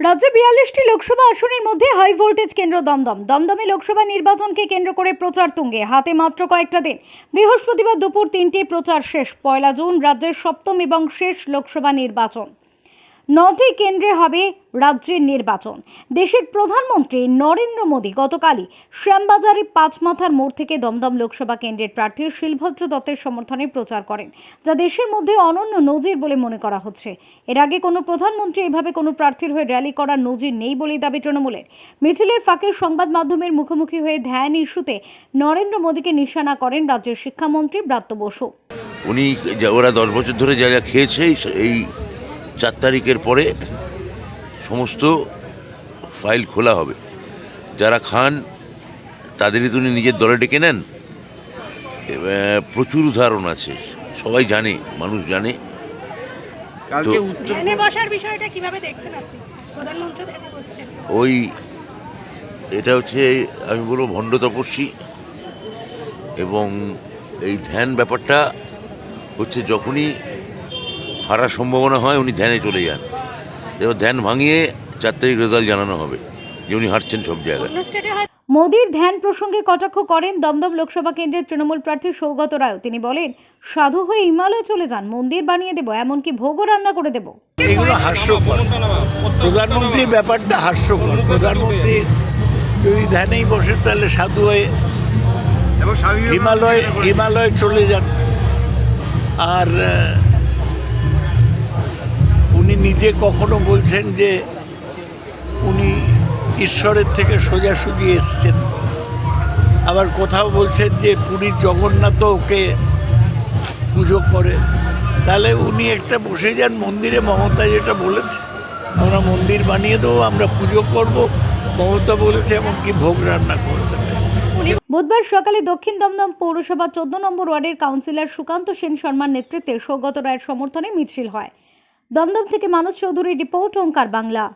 রাজ্যে বিয়াল্লিশটি লোকসভা আসনের মধ্যে হাই ভোল্টেজ কেন্দ্র দমদম। দমদমে লোকসভা নির্বাচনকে কেন্দ্র করে প্রচার তুঙ্গে। হাতে মাত্র কয়েকটা দিন। বৃহস্পতিবার দুপুর তিনটে প্রচার শেষ। পয়লা জুন রাজ্যের সপ্তম এবং শেষ লোকসভা নির্বাচন। নটি কেন্দ্রে হবে রাজ্যের নির্বাচন। দেশের প্রধানমন্ত্রী নরেন্দ্র মোদী গতকালই শ্যামবাজারে পাঁচমাথার মোড় থেকে দমদম লোকসভা কেন্দ্রের প্রার্থী শিলভদ্র দত্তের সমর্থনে প্রচার করেন, যা দেশের মধ্যে অনন্য নজির বলে মনে করা হচ্ছে। এর আগে কোনো প্রধানমন্ত্রী এভাবে কোনো প্রার্থীর হয়ে র্যালি করার নজির নেই বলেই দাবি তৃণমূলের। মিছিলের ফাঁকে সংবাদ মাধ্যমের মুখোমুখি হয়ে ধ্যান ইস্যুতে নরেন্দ্র মোদীকে নিশানা করেন রাজ্যের শিক্ষামন্ত্রী ব্রাত্য বসু। উনি ওরা দশ বছর ধরে যা যা খেয়েছে, এই- চার তারিখের পরে সমস্ত ফাইল খোলা হবে। যারা খান তাদেরই তো উনি নিজের দলে ডেকে নেন। প্রচুর উদাহরণ আছে সবাই জানে মানুষ জানে। ওই এটা হচ্ছে আমি বলব ভণ্ড তপস্বী এবং এই ধ্যান ব্যাপারটা হচ্ছে যখনই হারার সম্ভাবনা হয় উনি ধ্যানে চলে যান। এবার ধ্যান ভাঙিয়ে চার তারিখ রেজাল্ট জানানো হবে যে উনি হারছেন সব জায়গায়। মোদীর ধ্যান প্রসঙ্গে কটাক্ষ করেন দমদম লোকসভা কেন্দ্রের তৃণমূল প্রার্থী সৌগত রায়। তিনি বলেন সাধু হয়ে হিমালয় চলে যান মন্দির বানিয়ে দেবো এমনকি ভোগও রান্না করে দেবো। এগুলো হাস্যকর। প্রধানমন্ত্রীর ব্যাপারটা হাস্যকর। প্রধানমন্ত্রী যদি ধ্যানেই বসেন তাহলে সাধু হয়ে হিমালয় হিমালয় চলে যান। আর উনি নিজে কখনো বলছেন যে উনি ঈশ্বরের থেকে সোজাসুজি এসছেন। আবার কোথাও বলছেন যে পুরীর জগন্নাথও ওকে পুজো করে। তাহলে উনি একটা বসে যান মন্দিরে, মমতা যেটা বলেছে, আমরা মন্দির বানিয়ে দেবো, আমরা পুজো করব। মমতা বলেছে এমনকি ভোগ রান্না করে দেবে। বুধবার সকালে দক্ষিণ দমদম পৌরসভা চোদ্দ নম্বর ওয়ার্ডের কাউন্সিলর সুকান্ত সেন শর্মার নেতৃত্বে সৌগত রায়ের সমর্থনে মিছিল হয়। দমদম থেকে মানস চৌধুরী রিপোর্ট ওঙ্কার বাংলা।